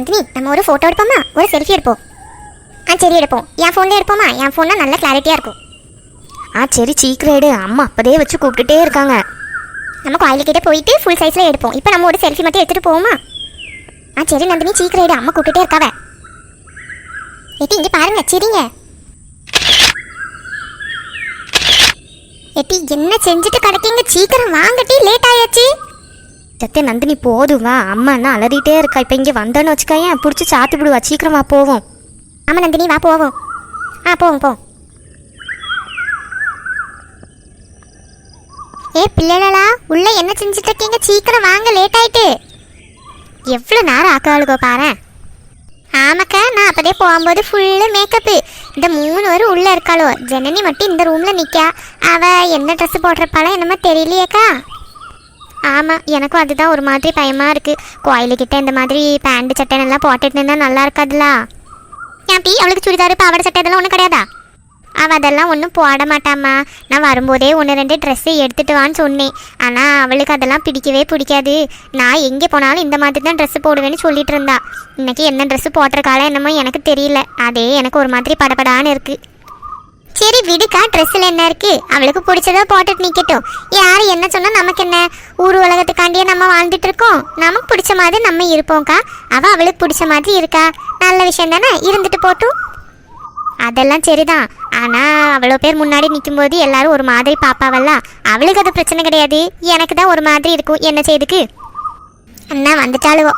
நந்தினி நம்ம ஒரு ஃபோட்டோ எடுப்போமா? ஒரு செல்ஃபி எடுப்போம். ஆ சரி எடுப்போம். என் ஃபோன்ல எடுப்போமா? என் ஃபோன்னா நல்ல கிளாரிட்டியாக இருக்கும். ஆ சரி சீக்கிரம் எடு. அம்மா அப்பதே வச்சு கூப்பிட்டுட்டே இருக்காங்க. நம்ம கோயிலுக்கிட்ட போயிட்டு ஃபுல் சைஸில் எடுப்போம். இப்போ நம்ம ஒரு செல்ஃபி மட்டும் எடுத்துகிட்டு போவோமா? ஆ சரி நந்தினி சீக்கிரம் எடு. அம்மா கூப்பிட்டுட்டே இருக்காவ. எட்டி இங்கே பாருங்க சரிங்க. எட்டி என்ன செஞ்சுட்டு கிடைக்கீங்க சீக்கிரம் வாங்கட்டி லேட் ஆயாச்சு. சத்தே நந்தினி போதும் வா. அம்மா என்ன அலறிட்டே இருக்கா? இப்போ இங்கே வந்தோன்னு வச்சுக்கோயேன் பிடிச்சி சாத்தி விடுவா சீக்கிரமா போவோம். அம்மா நந்தினி வா போவோம். ஆ போவோம் போ ஏ பிள்ளைகளா உள்ள என்ன செஞ்சுட்டு இருக்கீங்க? சீக்கிரம் வாங்க லேட் ஆயிட்டு. எவ்வளோ நேரம் ஆக்காளுக்கோ பாரு. ஆமாக்கா நான் அப்பதே போகும்போது ஃபுல்லு மேக்கப்பு இந்த மூணு வரும் உள்ளே இருக்காளோ? ஜனனி மட்டும் இந்த ரூமில் நிற்கா அவள் என்ன ட்ரெஸ் போட்டிருப்பாளோ என்னமோ தெரியலையேக்கா. ஆமாம் எனக்கும் அதுதான் ஒரு மாதிரி பயமாக இருக்குது கோயிலுக்கிட்ட இந்த மாதிரி பேண்ட் சட்டை எல்லாம் போட்டுட்டு இருந்தால் நல்லா இருக்காதுலா. ஏன் பி அவளுக்கு சுடிதார் பாவாடை சட்டை இதெல்லாம் ஒன்றும் கிடையாதா? அவள் அதெல்லாம் ஒன்றும் போட மாட்டாம்மா. நான் வரும்போதே ஒன்று ரெண்டு ட்ரெஸ்ஸு எடுத்துட்டு வான்னு சொன்னேன். ஆனால் அவளுக்கு அதெல்லாம் பிடிக்கவே பிடிக்காது. நான் எங்கே போனாலும் இந்த மாதிரி தான் ட்ரெஸ்ஸு போடுவேன்னு சொல்லிட்டு இருந்தா. இன்றைக்கி என்ன ட்ரெஸ்ஸு போட்டிருக்காளோ என்னமோ எனக்கு தெரியல. அதே எனக்கு ஒரு மாதிரி படபடான்னு இருக்குது சரி விடுக்கா ட்ரெஸ்ஸில் என்ன இருக்கு? அவளுக்கு பிடிச்சதா போட்டுட்டு நிற்கட்டும் யார் என்ன சொன்னால் நமக்கு என்ன? ஊர் உலகத்துக்காண்டியே நம்ம வாழ்ந்துட்டு இருக்கோம். நமக்கு பிடிச்ச மாதிரி நம்ம இருப்போம்க்கா. அவள் அவளுக்கு பிடிச்ச மாதிரி இருக்கா. நல்ல விஷயம் தானே? இருந்துட்டு போட்டும் அதெல்லாம் சரிதான். ஆனால் அவ்வளோ பேர் முன்னாடி நிற்கும்போது எல்லாரும் ஒரு மாதிரி பாப்பாவல்ல. அவளுக்கு அது பிரச்சனை கிடையாது. எனக்கு தான் ஒரு மாதிரி இருக்கும். என்ன செய்துக்கு? அண்ணா வந்துட்டாளுவோ.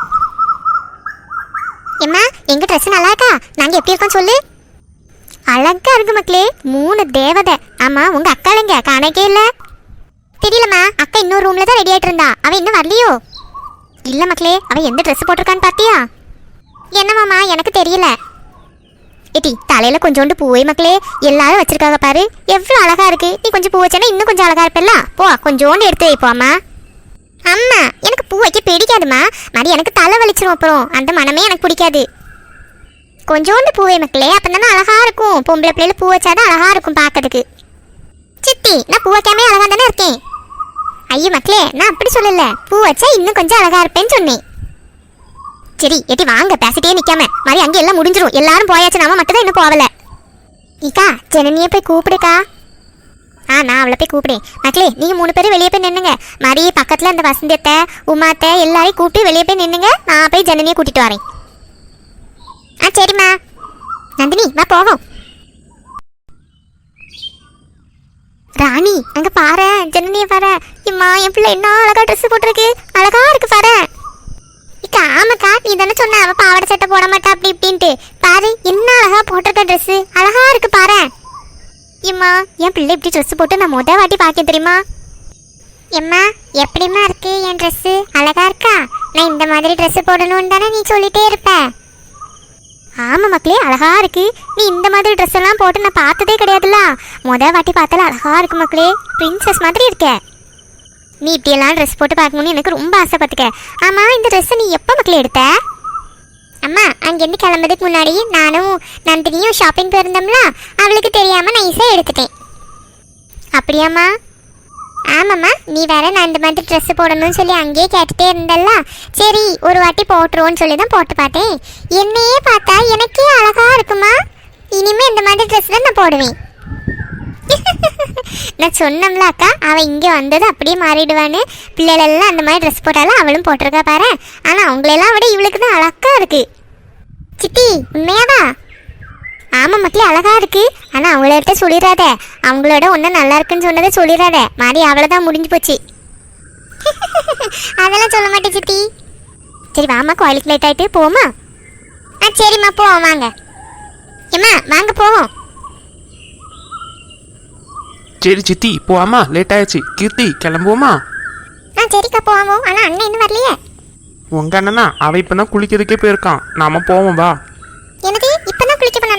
எம்மா எங்கள் ட்ரெஸ் நல்லா இருக்கா நாங்கள் எப்படி இருக்கோம் சொல்லு. அழகா இருக்கு மக்களே. மூணு தேவதை. ஆமா உங்க இல்லைங்க காணக்கே இல்ல. தெரியலம்மா அக்கா இன்னொரு ரூம்ல தான் ரெடி ஆயிட்டு இருந்தா அவ இன்னும் வரலையோ? இல்ல மக்களே அவ எந்த ட்ரெஸ் போட்டிருக்கான்னு பாத்தியா? என்னமாமா எனக்கு தெரியல. ஏட்டி தலையில கொஞ்சோண்டு பூவே மக்களே. எல்லாரும் வச்சிருக்காங்க பாரு. எவ்வளவு அழகா இருக்கு. நீ கொஞ்சம் பூ வச்சேன்னா இன்னும் கொஞ்சம் அழகா இருப்பல்ல? போ கொஞ்சோண்டு எடுத்து வைப்போம்மா அம்மா. எனக்கு பூ வைக்க பிடிக்காதுமா மாதிரி எனக்கு தலை வலிச்சிரும் அப்புறம். அந்த மனமே எனக்கு பிடிக்காது. கொஞ்சோண்டு பூவே மக்களே அப்பதானே அழகா இருக்கும். பொம்பளை பிள்ளைல பூ வச்சாதான் அழகா இருக்கும் பார்க்கறதுக்கு. சித்தி நான் பூ வைக்காமே அழகா தானே இருக்கேன்? ஐயோ மக்களே நான் அப்படி சொல்லல. பூ வச்சா இன்னும் கொஞ்சம் அழகா இருப்பேன்னு சொன்னேன். சரி எட்டி வாங்க பேசிட்டே நிக்காம. மாதிரி அங்கே எல்லாம் முடிஞ்சிரும். எல்லாரும் போயாச்சு நாம மட்டும் தான் இன்னும் போகல. இக்கா ஜனனியை போய் கூப்பிடுக்கா. ஆ நான் அவளை போய் கூப்பிடேன் மக்களே நீங்க மூணு பேரும் வெளியே போய் நின்னுங்க. மாதிரி பக்கத்துல அந்த வசந்தத்தை உமாத்தை எல்லாரையும் கூப்பிட்டு வெளியே போய் நின்னுங்க. நான் போய் ஜனனியை கூட்டிட்டு வரேன். ஆ சரிம்மா. நந்தினி வா போவோம். ராணி அங்க பாரு ஜனனிய பாரு. இம்மா என் பிள்ளை என்ன அழகா ட்ரெஸ் போட்டிருக்கு. அழகா இருக்கு பாரு. இக்கா ஆமாக்கா நீ தானே சொன்ன அவ பாவாடை சட்டை போட மாட்டா அப்படி இப்படின்ட்டு. பாரு என்ன அழகா போட்டிருக்க ட்ரெஸ் அழகா இருக்கு பாரு. இம்மா என் பிள்ளை இப்படி ட்ரெஸ் போட்டு நான் முத வாட்டி பார்க்க தெரியுமா? எம்மா எப்படிம்மா இருக்கு என் ட்ரெஸ் அழகா இருக்கா? நான் இந்த மாதிரி ட்ரெஸ் போடணும்னு தானே நீ சொல்லிட்டே இருப்ப. ஆமா மக்களே அழகா இருக்கு. நீ இந்த மாதிரி ட்ரெஸ் எல்லாம் போட்டு நான் பார்த்ததே கிடையாதுல்ல? முத வாட்டி பார்த்தால அழகா இருக்கு மக்களே. பிரின்சஸ் மாதிரி இருக்க. நீ இப்படியெல்லாம் ட்ரெஸ் போட்டு பார்க்கணும்னு எனக்கு ரொம்ப ஆசைப்பட்டுக்க ஆமா இந்த ட்ரெஸ் நீ எப்போ மக்களே எடுத்த? அம்மா அங்கேருந்து கிளம்புறதுக்கு முன்னாடி நானும் நந்தினியும் ஷாப்பிங் போயிருந்தோம்ல? அவளுக்கு தெரியாம நைஸாக எடுத்துட்டேன். அப்படியாம்மா? ஆமாம்மா நீ வேற நான் இந்த மாதிரி ட்ரெஸ் போடணும்னு சொல்லி அங்கேயே கேட்டுட்டே இருந்தல்ல? சரி ஒரு வாட்டி போட்டுருவோன்னு சொல்லி தான் போட்டு பார்த்தேன். என்னையே பார்த்தா எனக்கே அழகா இருக்குமா? இனிமே இந்த மாதிரி ட்ரெஸ் தான் நான் போடுவேன். நான் சொன்னோம்ல அக்கா அவள் இங்கே வந்தது அப்படியே மாறிடுவான்னு. பிள்ளைகளெல்லாம் அந்த மாதிரி ட்ரெஸ் போட்டாலும் அவளும் போட்டிருக்கா பாரு. ஆனால் அவங்களெல்லாம் விட இவளுக்கு தான் அழகா இருக்கு. சித்தி உண்மையாவா? ஆமாம் மக்களே அழகா இருக்கு. ஆனால் அவங்கள்ட்ட சொல்லிடாத அவங்களோட ஒன்றும் நல்லா இருக்குன்னு சொன்னதை சொல்லிடாத மாதிரி அவ்வளோதான் முடிஞ்சு போச்சு. அதெல்லாம் சொல்ல மாட்டேன் சித்தி. சரி வாமா கோயிலுக்கு லேட் ஆயிட்டு போமா ஆ சரிம்மா போவோம் வாங்க. ஏம்மா வாங்க போவோம். சரி சித்தி போவாமா லேட் ஆயிடுச்சு. கீர்த்தி கிளம்புவோமா? ஆ சரிக்கா போவோம். ஆனால் அண்ணன் இன்னும் வரலையே. உங்க அண்ணனா அவ இப்பதான் குளிக்கிறதுக்கே போயிருக்கான். நாம போவோம் வா.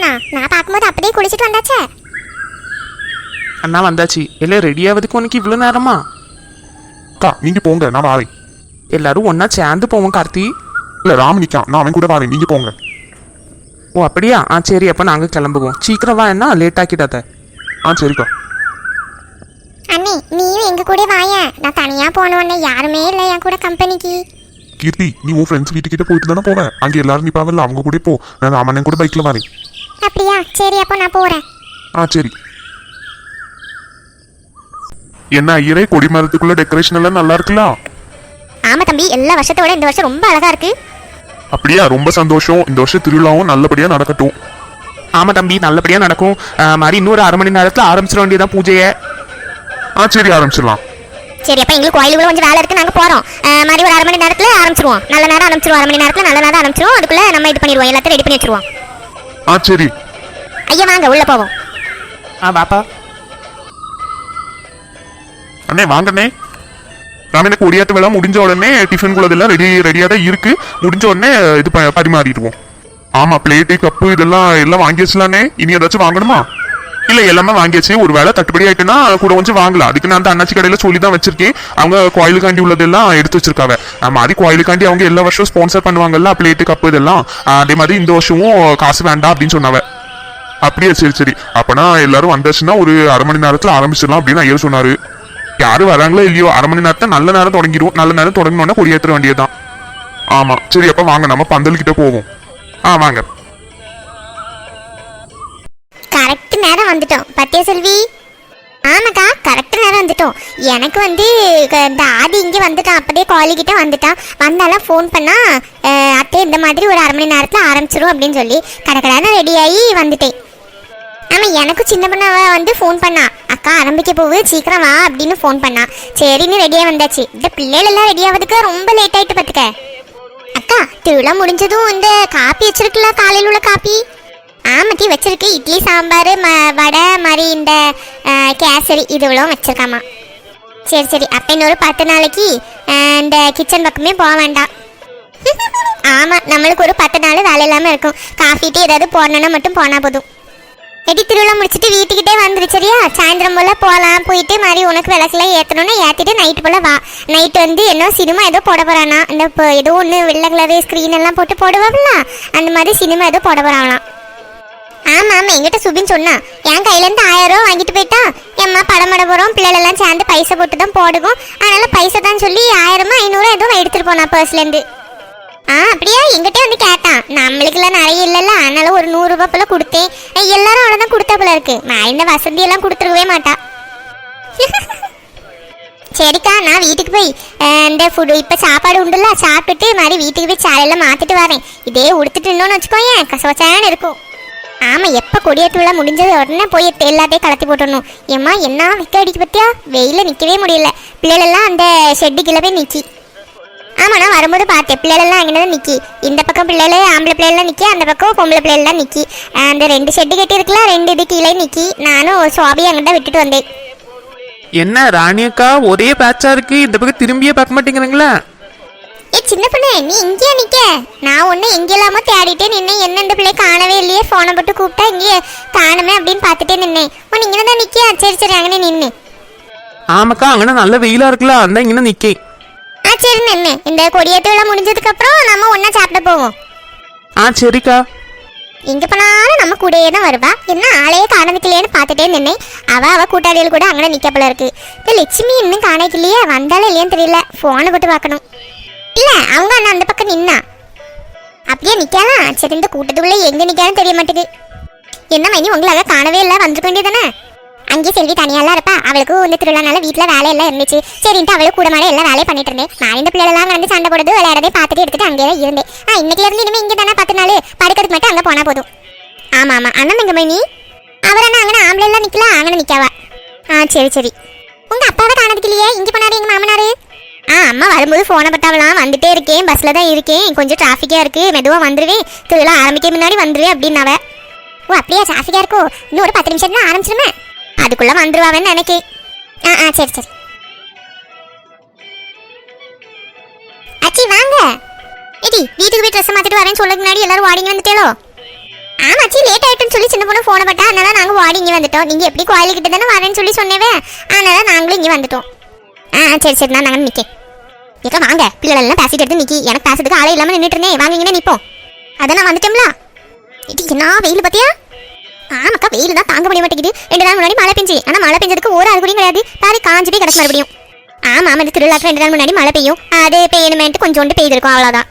போனானா நான் பார்க்கும்போது அப்படியே குளிச்சுட்டு வந்தாச்சே. அண்ணா வந்தாச்சு. எல்லாம் ரெடி ஆகிறதுக்கு உனக்கு இவ்வளோ நேரமா? அக்கா நீங்க போங்க நான் வாரேன். எல்லாரும் ஒண்ணா சேர்ந்து போவோம் கார்த்தி. இல்ல ராம் நிக்கான் நான் அவன் கூட வாரேன். நீங்க போங்க. ஓ அப்படியா? ஆ சரி அப்போ நாங்கள் கிளம்புவோம். சீக்கிரம் வா என்ன லேட் ஆக்கிடாத. ஆ சரிக்கா. அண்ணே நீயும் எங்க கூட வாயேன். நான் தனியா போனோன்னே யாருமே இல்லை என் கூட கம்பெனிக்கு கீர்த்தி நீ உன் ஃப்ரெண்ட்ஸ் வீட்டுக்கிட்ட போயிட்டு தானே போவேன் அங்கே எல்லாரும் நிப்பாவல்ல அவங்க கூட போ. நான் ராமண்ணன் கூட பைக்கில் வரேன். அப்படியா? சரி அப்போ நான் போறேன். ஆ சரி. என்ன ஐயரே கொடி மரத்துக்குள்ள டெக்கரேஷன் எல்லாம் நல்லா இருக்கலாம் ஆமா தம்பி எல்லா வருஷத்தோட இந்த வருஷம் ரொம்ப அழகா இருக்கு. அப்படியா ரொம்ப சந்தோஷம். இந்த வருஷம் திருவிழாவும் நல்லபடியா நடக்கட்டும். ஆமா தம்பி நல்லபடியா நடக்கும். அஹ், மாதிரி இன்னொரு அரை மணி நேரத்துல ஆரம்பிச்சிட வேண்டியதான் பூஜையை. ஆ சரி ஆரம்பிச்சிடலாம். சரி அப்ப எங்களுக்கு கோயிலுக்குள்ள கொஞ்சம் வேலை இருக்கு நாங்க போறோம். அஹ், மாதிரி ஒரு அரை மணி நேரத்துல ஆரம்பிச்சிருவோம். நல்ல நேரம் ஆரம்பிச்சிருவோம். அரை மணி நேரத்துல நல்ல நேரம் ஆரம்பிச்சிருவோம். அதுக்குள்ள நம்ம இது பண்ணிடுவோம். எல்லாத்தையும் ரெடி பண்ணி வச்சிருவோம். ஆ சரி. ஐயா வாங்க உள்ள போவோம். ஆ வாப்பா. அண்ணே வாங்கண்ணே. ராம எனக்கு ஒடியாத்து வேலை முடிஞ்ச உடனே டிஃபன் குள்ளதெல்லாம் ரெடி ரெடியாக தான் இருக்கு. முடிஞ்ச உடனே இது ப- பரிமாறிடுவோம். ஆமா பிளேட்டு கப்பு இதெல்லாம் எல்லாம் வாங்கியாச்சுலானே இனி ஏதாச்சும் வாங்கணுமா? இல்ல எல்லாமே வாங்கியாச்சு. ஒரு வேளை தட்டுப்படி ஆயிட்டுனா கூட கொஞ்சம் வாங்கலாம். அதுக்கு நான் அந்த அண்ணாச்சி கடையில சொல்லி தான் வச்சிருக்கேன். அவங்க கோயிலுக்காண்டி உள்ளதெல்லாம் எடுத்து வச்சிருக்காங்க அது மாதிரி கோயிலுக்காண்டி அவங்க எல்லா வருஷம் ஸ்பான்சர் பண்ணுவாங்கல்ல பிளேட்டு கப்பு இதெல்லாம். அதே மாதிரி இந்த வருஷமும் காசு வேண்டாம் அப்படின்னு சொன்னாவ. அப்படியே சரி சரி. அப்பனா எல்லாரும் வந்தாச்சுன்னா ஒரு அரை மணி நேரத்துல ஆரம்பிச்சிடலாம் அப்படின்னு ஐயர் சொன்னாரு. யாரும் வராங்களோ இல்லையோ அரை மணி நேரத்தை நல்ல நேரம் தொடங்கிடுவோம் நல்ல நேரம் தொடங்கினோன்னா கொடியேற்ற வேண்டியதுதான். ஆமா. சரி அப்ப வாங்க. நம்ம பந்தல் கிட்ட போவோம். ஆ வாங்க. வந்துட்டோம். பத்தியா செல்வி? ஆமாக்கா கரெக்ட் நேரம் வந்துட்டோம். எனக்கு வந்து இந்த ஆதி இங்கே வந்துட்டான். அப்படியே காலிக்கிட்ட வந்துட்டான். வந்தாலும் ஃபோன் பண்ணா அத்தை இந்த மாதிரி ஒரு அரை மணி நேரத்தில் ஆரம்பிச்சிரும் அப்படின்னு சொல்லி கடற்கடான ரெடி ஆகி வந்துட்டேன். ஆமாம் எனக்கும் சின்ன பண்ண வந்து ஃபோன் பண்ணா. அக்கா ஆரம்பிக்க போகுது. சீக்கிரம் வா அப்படின்னு ஃபோன் பண்ணா. சரின்னு ரெடியாக வந்தாச்சு. இந்த பிள்ளைகளெல்லாம் ரெடி ஆகிறதுக்கு ரொம்ப லேட் ஆகிட்டு பார்த்துக்க அக்கா திருவிழா முடிஞ்சதும் இந்த காப்பி வச்சிருக்குல்ல காலையில் உள்ள காப்பி? ஆமாத்தி வச்சிருக்கு. இட்லி சாம்பார் ம வடை மாதிரி இந்த கேசரி இதுவெல்லாம் வச்சிருக்காமா. சரி சரி. அப்போ இன்னொரு பத்து நாளைக்கு இந்த கிச்சன் பக்கமே போக வேண்டாம். ஆமாம் நம்மளுக்கு ஒரு பத்து நாள் வேலை இல்லாமல் இருக்கும். காஃபி டீ ஏதாவது போடணுன்னா மட்டும் போனால் போதும். எடி திருவிழா முடிச்சுட்டு வீட்டுக்கிட்டே வந்துரு சரியா? சாயந்தரம் போல் போகலாம் போயிட்டு மாதிரி உனக்கு விளக்குலாம் ஏற்றணும்னா ஏற்றிட்டு நைட்டு போல் வா. நைட் வந்து என்ன சினிமா ஏதோ போட போகிறானா இந்த இப்போ ஏதோ ஒன்று வெள்ளை கலரு ஸ்க்ரீன் எல்லாம் போட்டு போடுவாங்களா அந்த மாதிரி சினிமா ஏதோ போட போகிறாங்களாம் ஆமா ஆமா என்கிட்ட சுபின் சொன்னான். என் கையில இருந்து ஆயிரம் ரூபா வாங்கிட்டு போயிட்டா? எம்மா படம் பட போறோம் பிள்ளைகளெல்லாம் சேர்ந்து பைசா போட்டு தான் போடுவோம். அதனால பைசா தான் சொல்லி ஆயிரமா ஐநூறு எதுவும் எடுத்துட்டு போனா பர்ஸ்ல இருந்து. ஆ அப்படியா? எங்கிட்டே வந்து கேட்டான். நம்மளுக்குலாம் நிறைய இல்லைல்ல அதனால ஒரு நூறுரூபா போல கொடுத்தேன். எல்லாரும் அவ்வளோதான் கொடுத்தா போல இருக்கு. நான் இந்த வசதி எல்லாம் கொடுத்துருக்கவே மாட்டா. சரிக்கா நான் வீட்டுக்கு போய் இந்த ஃபுட் இப்போ சாப்பாடு உண்டுல்ல சாப்பிட்டுட்டு மாதிரி வீட்டுக்கு போய் சாலையெல்லாம் மாற்றிட்டு வரேன். இதே உடுத்துட்டு இருந்தோன்னு வச்சுக்கோயேன் கசவச்சான்னு இருக்கும். ஆமாம் எப்போ கொடியேற்று முடிஞ்சது உடனே போய் எல்லாத்தையும் கலத்தி போட்டணும் ஏம்மா என்ன விற்க அடிக்க பற்றியா வெயிலில் நிற்கவே முடியல. பிள்ளைகளெல்லாம் அந்த ஷெட்டுக்குள்ள போய் நிற்கி ஆமாம் நான் வரும்போது பார்த்தேன். பிள்ளைகளெல்லாம் அங்கே தான் நிற்கி இந்த பக்கம் பிள்ளைகளே ஆம்பளை பிள்ளைகள்லாம் நிற்கி அந்த பக்கம் பொம்பளை பிள்ளைகள்லாம் நிற்கி அந்த ரெண்டு ஷெட்டு கட்டியிருக்கலாம் ரெண்டு இது கீழே நிற்கி நானும் சுவாபியை அங்கிட்ட விட்டுட்டு வந்தேன். என்ன ராணியக்கா ஒரே பேட்சா இருக்கு. இந்த பக்கம் திரும்பியே பார்க்க மாட்டேங்கிறீங்களா? ஏ சின்ன பொண்ணு நீ இங்கேயா நிக்க? நான் ஒண்ணு எங்கெல்லாமோ தேடிட்டே நின்னேன். என்ன இந்த பிள்ளை காணவே இல்லையே. போனை போட்டு கூப்பிட்டா இங்கே காணுமே அப்படின்னு பார்த்துட்டே நின்னேன். ஓ நீங்க தான் நிக்கியா? சரி சரி அங்கே நின்று ஆமாக்கா அங்கே நல்ல வெயிலா இருக்குல்ல அந்த இங்கே நிக்கே ஆ சரி நின்று இந்த கொடியேற்ற விழா முடிஞ்சதுக்கு அப்புறம் நம்ம ஒண்ணா சாப்பிட போவோம். ஆ சரிக்கா. எங்க போனாலும் நம்ம கூடயே தான் வருவா. என்ன ஆளையே காணவிக்கலையேன்னு பார்த்துட்டே நின்னேன். அவ அவ கூட்டாளிகள் கூட அங்கே நிக்க போல இருக்கு. இந்த லட்சுமி இன்னும் காணைக்கலையே வந்தாலும் இல்லையான்னு தெரியல. போனை போட்டு பார்க்கணும். இல்ல அவங்க அண்ணா அந்த பக்கம் நின்னா. அப்படியே நிக்கலாம். சரி இந்த கூட்டத்துக்குள்ள எங்க நிக்கான்னு தெரிய மாட்டேது என்ன மைனி உங்களால காணவே இல்லை வந்துருக்க வேண்டியதானே அங்கேயே செல்வி தனியாலாம் இருப்பா. அவளுக்கு இந்த திருவிழானால வீட்டில் வேலையெல்லாம் இருந்துச்சு. சரின்ட்டு அவளுக்கு கூட மாதிரி எல்லாம் வேலையை பண்ணிட்டு இருந்தேன். நான் இந்த பிள்ளைலாம் வந்து சண்டை போடுறது விளையாடதே பார்த்துட்டு எடுத்துட்டு அங்கேயே தான் இருந்தேன். ஆ இன்னைக்குல இருந்து இனிமே இங்கே தானே பத்து நாள்? படுக்கிறதுக்கு மட்டும் அங்கே போனால் போதும். ஆமா ஆமா. அண்ணன் எங்க மைனி அவர் என்ன அங்கே ஆம்பளை எல்லாம் நிற்கலாம் அங்கே நிற்காவா ஆ சரி சரி. உங்க அப்பாவை காணதுக்கு இல்லையே? இங்கே போனாரு எங்க மாமனாரு? ஆ அம்மா வரும்போது ஃபோனை பட்டாவலாம் வந்துட்டே இருக்கேன். பஸ்ஸில் தான் இருக்கேன். கொஞ்சம் டிராஃபிக்காக இருக்குது மெதுவாக வந்துடுவேன் திருவிழா ஆரம்பிக்க முன்னாடி வந்துடுவேன் அப்படின்னாவ. ஓ அப்படியா? டிராஃபிக்காக இருக்கோ? இன்னும் ஒரு பத்து நிமிஷம் தான் ஆரம்பிச்சிருமே? அதுக்குள்ளே வந்துருவாவேன்னு நினைக்கேன். ஆ ஆ சரி சரி. அச்சி வாங்க. ஏடி வீட்டுக்கு போய் ட்ரெஸ் மாற்றிட்டு வரேன்னு சொல்லுறதுக்கு முன்னாடி எல்லாரும் வாடிங்க வந்துட்டேலோ ஆமாச்சி லேட் ஆகிட்டுன்னு சொல்லி சின்ன பொண்ணு ஃபோனை பட்டா. அதனால நாங்கள் வாடி இங்கே வந்துட்டோம். நீங்கள் எப்படி கோயிலுக்கிட்ட தானே வரேன்னு சொல்லி சொன்னேவே. அதனால நாங்களும் இங்கே வந்துட்டோம். ஆ சரி சரி நான் நாங்கள் நிற்கேன் ஏக்கா வாங்க. பிள்ளைகள் எல்லாம் பேசிட்டு எடுத்து நிக்கி. எனக்கு பேசுறதுக்கு ஆளே இல்லாமல் நின்றுட்டு இருந்தேன். வாங்க நிற்போம் அதை நான் வந்துட்டோம்ல. இது என்ன வெயில் பார்த்தியா ஆமாக்கா வெயில் தான் தாங்க முடிய மாட்டேங்குது ரெண்டு நாள் முன்னாடி மழை பெஞ்சு. ஆனால் மழை பெஞ்சதுக்கு ஒரு அறிகுறியும் கிடையாது. பாரு காஞ்சி போய் கிடக்கு மறுபடியும். ஆமா ஆமா இந்த திருவிழாக்கு ரெண்டு நாள் முன்னாடி மழை பெய்யும். அது பெய்யணுமேன்ட்டு கொஞ்சோண்டு பெய்திருக்கும் அவ்வளவுதான்.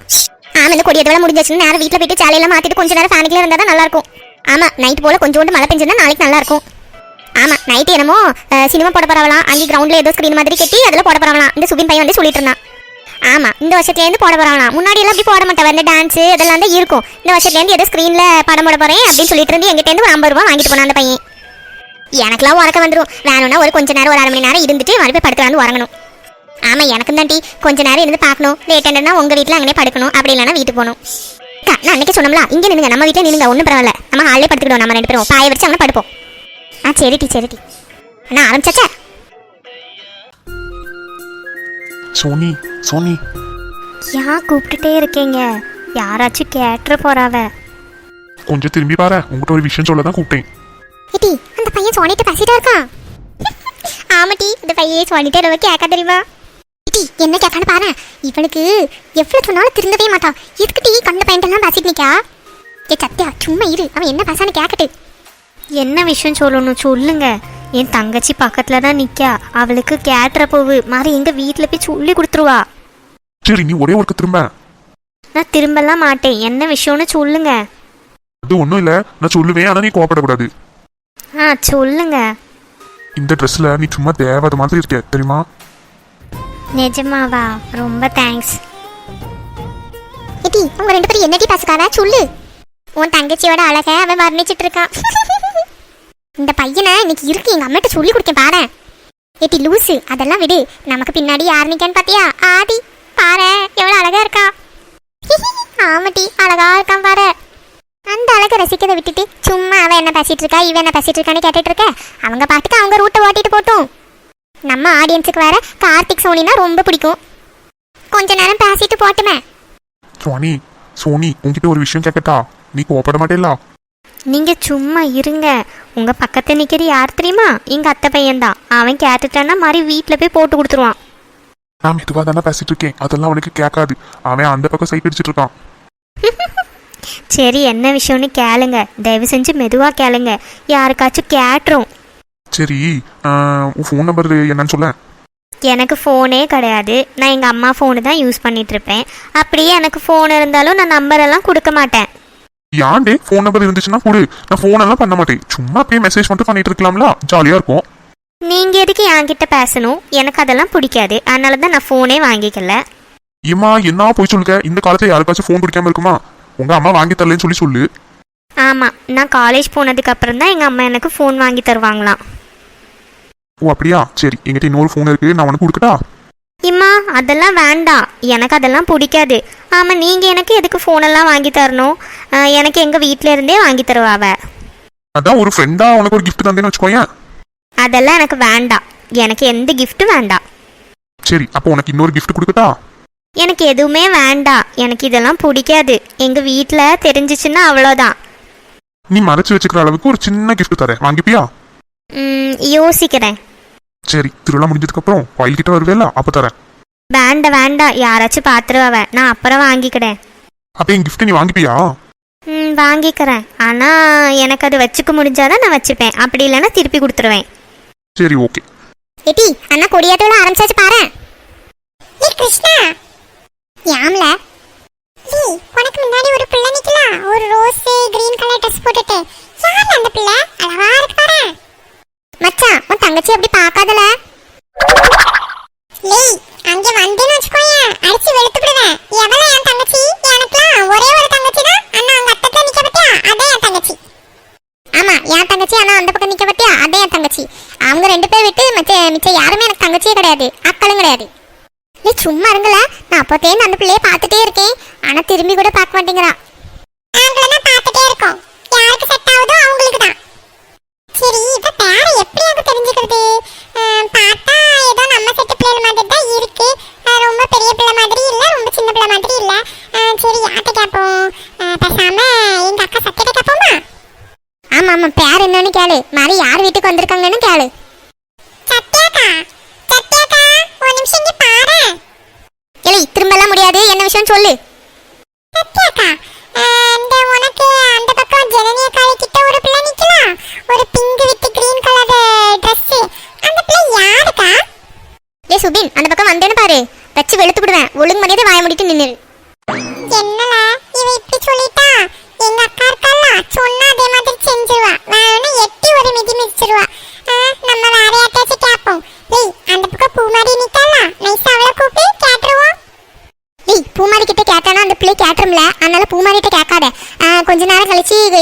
ஆமாம் இந்த கொடியது வேலை முடிஞ்சிச்சுன்னு நேரம் வீட்டில் போயிட்டு சேலையெல்லாம் மாத்திட்டு கொஞ்சம் நேரம் ஃபேனுக்குள்ள இருந்தால் தான் நல்லா இருக்கும் ஆமா நைட் போல கொஞ்சோண்டு மழை பெஞ்சிருந்தா நாளைக்கு நல்லா ஆமா நைட் என்னமோ சினிமா போட போறவலாம் அங்கே கிரவுண்ட்ல ஏதோ ஸ்கிரீன் மாதிரி கட்டி அதுல போட போறவலாம் இந்த சுபின் பையன் வந்து சொல்லிட்டு இருந்தான். ஆமா இந்த வருஷத்துல இருந்து போட போறவலாம் முன்னாடி எல்லாம் அப்படி போட மாட்டேன் வந்து டான்ஸ் இதெல்லாம் தான் இருக்கும். இந்த வருஷத்துல இருந்து ஏதோ ஸ்கிரீன்ல படம் போட போறேன் அப்படின்னு சொல்லிட்டு இருந்து எங்கிட்ட இருந்து ஒரு ஐம்பது ரூபா வாங்கிட்டு போனான் அந்த பையன். எனக்கெல்லாம் உறக்க வந்துடும் வேணும்னா ஒரு கொஞ்ச நேரம் ஒரு அரை மணி நேரம் இருந்துட்டு மறுபடியும் படுத்து வந்து உறங்கணும். ஆமா எனக்கும் தாண்டி கொஞ்ச நேரம் இருந்து பார்க்கணும். லேட் ஆனா உங்க வீட்ல அங்கேயே படுக்கணும். அப்படி இல்லைன்னா வீட்டுக்கு போகணும். நான் அன்னைக்கு சொன்னோம்ல இங்கே நின்னுங்க நம்ம வீட்டில் நின்னுங்க ஒன்றும் பரவாயில்ல. நம்ம ஹாலே படுத்துக்கிடுவோம் நம்ம ரெண்டு பேரும். பாய வச்சு அங்கே படுப்போம். ஆ சரி டி சரி டி அண்ணா ஆரம்பிச்சாச்சா? சோனி சோனி. ஏன் கூப்பிட்டுட்டே இருக்கீங்க? யாராச்சும் கேட்டுற போறாவ. கொஞ்சம் திரும்பி பாரு. உங்ககிட்ட ஒரு விஷயம் சொல்ல தான் கூப்பிட்டேன். ஏடி அந்த பையன் சோனிட்டு பேசிட்டா இருக்கான் ஆமாட்டி இந்த பையன் சோனிட்டு ரொம்ப கேட்க தெரியுமா? ஏடி என்ன கேட்கான்னு பாரு. இவனுக்கு எவ்வளவு சொன்னாலும் திருந்தவே மாட்டான். எதுக்கு டீ கண்ட பையன்ட்டெல்லாம் பேசிட்டு நிக்கா? ஏ சத்யா சும்மா இரு. அவன் என்ன பேசான்னு கேட்கட்டு. என்ன விஷயம் சொல்லணும் சொல்லுங்க. என் தங்கச்சி பக்கத்துல தான் நிக்கா. அவளுக்கு கேட்டுற போவு. மாதிரி எங்க வீட்ல போய் சொல்லி கொடுத்துருவா. சரி நீ ஒரே ஒருக்கு திரும்ப. நான் திரும்பலாம் மாட்டேன். என்ன விஷயம்னு சொல்லுங்க. அது ஒன்றும் இல்லை. நான் சொல்லுவேன். ஆனால் நீ கோவப்படக்கூடாது. ஆ சொல்லுங்க. இந்த ட்ரெஸ்ல நீ சும்மா தேவாத மாதிரி இருக்க தெரியுமா? நிஜமாவா? ரொம்ப தேங்க்ஸ் ஏடி உங்க ரெண்டு பேரும் என்னடி பேசுக்காத சொல்லு. உன் தங்கச்சியோட அழக அவன் வர்ணிச்சிட்டு இருக்கான் இந்த பையனை இன்னைக்கு இருக்கு எங்க அம்மாட்ட சொல்லி கொடுக்க பாரு. ஏட்டி லூசு அதெல்லாம் விடு. நமக்கு பின்னாடி யார் நிக்கான்னு பாத்தியா? ஆதி பாரு எவ்வளவு அழகா இருக்கா. ஆமாட்டி அழகா இருக்கான் பாரு. அந்த அழகை ரசிக்கிறதை விட்டுட்டு சும்மா அவன் என்ன பேசிட்டு இருக்கா இவன் என்ன பேசிட்டு இருக்கான்னு கேட்டுட்டு இருக்க? அவங்க பாட்டுக்கு அவங்க ரூட்டை ஓட்டிட்டு போட்டும். நம்ம ஆடியன்ஸுக்கு வேற கார்த்திக் சோனினா ரொம்ப பிடிக்கும். கொஞ்ச நேரம் பேசிட்டு போட்டுமே. சோனி சோனி உங்ககிட்ட ஒரு விஷயம் கேட்கட்டா நீ கோவப்பட மாட்டேலா நீங்க சும்மா இருங்க. உங்க பக்கத்துல நிக்கிற யார் தெரியுமா? எங்க அத்தை பையன்தான். அவன் கேட்டுட்டான்னா மாதிரி வீட்ல போய் போட்டு கொடுத்துருவான். நான் மெதுவாக தானே பேசிட்டு இருக்கேன். அதெல்லாம் அவனுக்கு கேட்காது. அவன் அந்த பக்கம் சைட் அடிச்சிட்டு இருக்கான். சரி என்ன விஷயம்னு கேளுங்க. தயவு செஞ்சு மெதுவா கேளுங்க. யாருக்காச்சும் கேட்டுரும். சரி உன் ஃபோன் நம்பர் என்னன்னு சொல்ல எனக்கு ஃபோனே கிடையாது. நான் எங்கள் அம்மா ஃபோனு தான் யூஸ் பண்ணிட்டு இருப்பேன். அப்படியே எனக்கு ஃபோன் இருந்தாலும் நான் நம்பரெல்லாம் கொடுக்க மாட்டேன். யாண்டே ஃபோன் நம்பர் இருந்துச்சுன்னா கொடு. நான் ஃபோன் எல்லாம் பண்ண மாட்டேன். சும்மா அப்படியே மெசேஜ் மட்டும் பண்ணிட்டு இருக்கலாம்ல? ஜாலியாக இருக்கும் நீங்கள் எதுக்கு என்கிட்ட பேசணும்? எனக்கு அதெல்லாம் பிடிக்காது. அதனால தான் நான் ஃபோனே வாங்கிக்கல. ஏமா என்ன போய் சொல்லுங்க? இந்த காலத்துல யாருக்காச்சும் ஃபோன் பிடிக்காம இருக்குமா? உங்க அம்மா வாங்கி தரலன்னு சொல்லி சொல்லு. ஆமாம் நான் காலேஜ் போனதுக்கு அப்புறம் தான் எங்கள் அம்மா எனக்கு ஃபோன் வாங்கி தருவாங்களாம். ஓ அப்படியா? சரி எங்கிட்ட இன்னொரு ஃபோன் இருக்கு. நான் உனக்கு கொடுக்கட்டா? இம்மா அதெல்லாம் வேண்டாம். எனக்கு அதெல்லாம் பிடிக்காது. ஆமாம் நீங்கள் எனக்கு எதுக்கு ஃபோனெல்லாம் வாங்கி தரணும்? எனக்கு எங்கள் வீட்டில் இருந்தே வாங்கி தருவாவ அதான் ஒரு ஃப்ரெண்டா உனக்கு ஒரு gift தந்தேன்னு வச்சுக்கோயேன். அதெல்லாம் எனக்கு வேண்டாம். எனக்கு எந்த கிஃப்ட்டும் வேண்டாம். சரி அப்போ உனக்கு இன்னொரு gift கொடுக்கட்டா? எனக்கு எதுவுமே வேண்டாம். எனக்கு இதெல்லாம் பிடிக்காது. எங்கள் வீட்டில் தெரிஞ்சிச்சுன்னா அவ்வளோதான். நீ மறைச்சு வச்சுக்கிற அளவுக்கு ஒரு சின்ன gift தரேன். வாங்கிப்பியா? ம், யோசிக்கிறேன். சரி திருவிழா முடிஞ்சதுக்கு அப்புறம் கோயில் கிட்ட வருவேல அப்ப தரேன். வேண்டாம் வேண்டாம் யாராச்சும் பார்த்துருவாவ நான் அப்புறம் வாங்கிக்கிறேன். அப்ப என் gift நீ வாங்கிப்பியா? ம் வாங்கிக்கிறேன். ஆனால் எனக்கு அது வச்சுக்க முடிஞ்சாதான் நான் வச்சுப்பேன். அப்படி இல்லைன்னா திருப்பி கொடுத்துருவேன். சரி ஓகே ஏட்டி அண்ணா கொடியாட்டோல ஆரம்பிச்சாச்சு பாரு. ஏ கிருஷ்ணா. யாம்ல? லீ உனக்கு முன்னாடி ஒரு பிள்ளை நிக்கலாம் ஒரு ரோஸ் கிரீன் கலர் ட்ரெஸ் போட்டுட்டு. யார் அந்த பிள்ளை? அழகா இருக்கு? மச்சான் உன் தங்கச்சி அப்படி பார்க்காதல? லேய் அங்க வந்தேன்னு வச்சுக்கோயேன். அடிச்சு வெளுத்துடுவேன் எவள என் தங்கச்சி? எனக்குலாம் ஒரே ஒரு தங்கச்சி தான் அண்ணா அங்க அத்தத்துல நிக்க பத்தியா அதே என் தங்கச்சி. ஆமா என் தங்கச்சி ஆனா அந்த பக்கம் நிக்க பத்தியா அதே என் தங்கச்சி. அவங்க ரெண்டு பேர் விட்டு மச்ச மிச்சம் யாருமே எனக்கு தங்கச்சியே கிடையாது. அக்களும் கிடையாது. நீ சும்மா இருங்கல. நான் அப்போத்தேந்து அந்த பிள்ளைய பார்த்துட்டே இருக்கேன். ஆனா திரும்பி கூட பார்க்க மாட்டேங்கிறா. நாங்களும் பார்த்துட்டே இருக்கோம். யாருக்கு செட் ஆகுதோ அவங்களுக்கு தான் சரி இப்ப பேர எப்படியாவது தெரிஞ்சுக்கிறது? பார்த்தா ஏதோ நம்ம செட்டு பிள்ளை மாதிரி தான் இருக்கு ரொம்ப பெரிய பிள்ளை மாதிரி இல்ல ரொம்ப சின்ன பிள்ளை மாதிரி இல்ல. சரி யார்கிட்ட கேட்போம் பேசாம எங்க அக்கா சத்தியிட்ட கேட்போமா ஆமா ஆமா பேர் என்னன்னு கேளு. மாதிரி யார் வீட்டுக்கு வந்திருக்காங்கன்னு கேளு.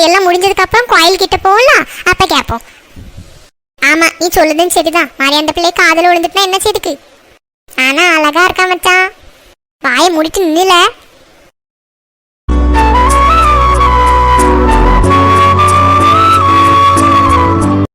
எல்லாம் முடிஞ்சதுக்கு அப்புறம் கோயில் கிட்ட போகலாம் அப்ப கேட்போம் ஆமா நீ சொல்லுதும் சரிதான். மாரியாண்ட பிள்ளை காதல் விழுந்துட்டுனா என்ன செய்துக்கு? ஆனா அழகா இருக்கா மச்சான்? வாயை முடிச்சு நின்னுல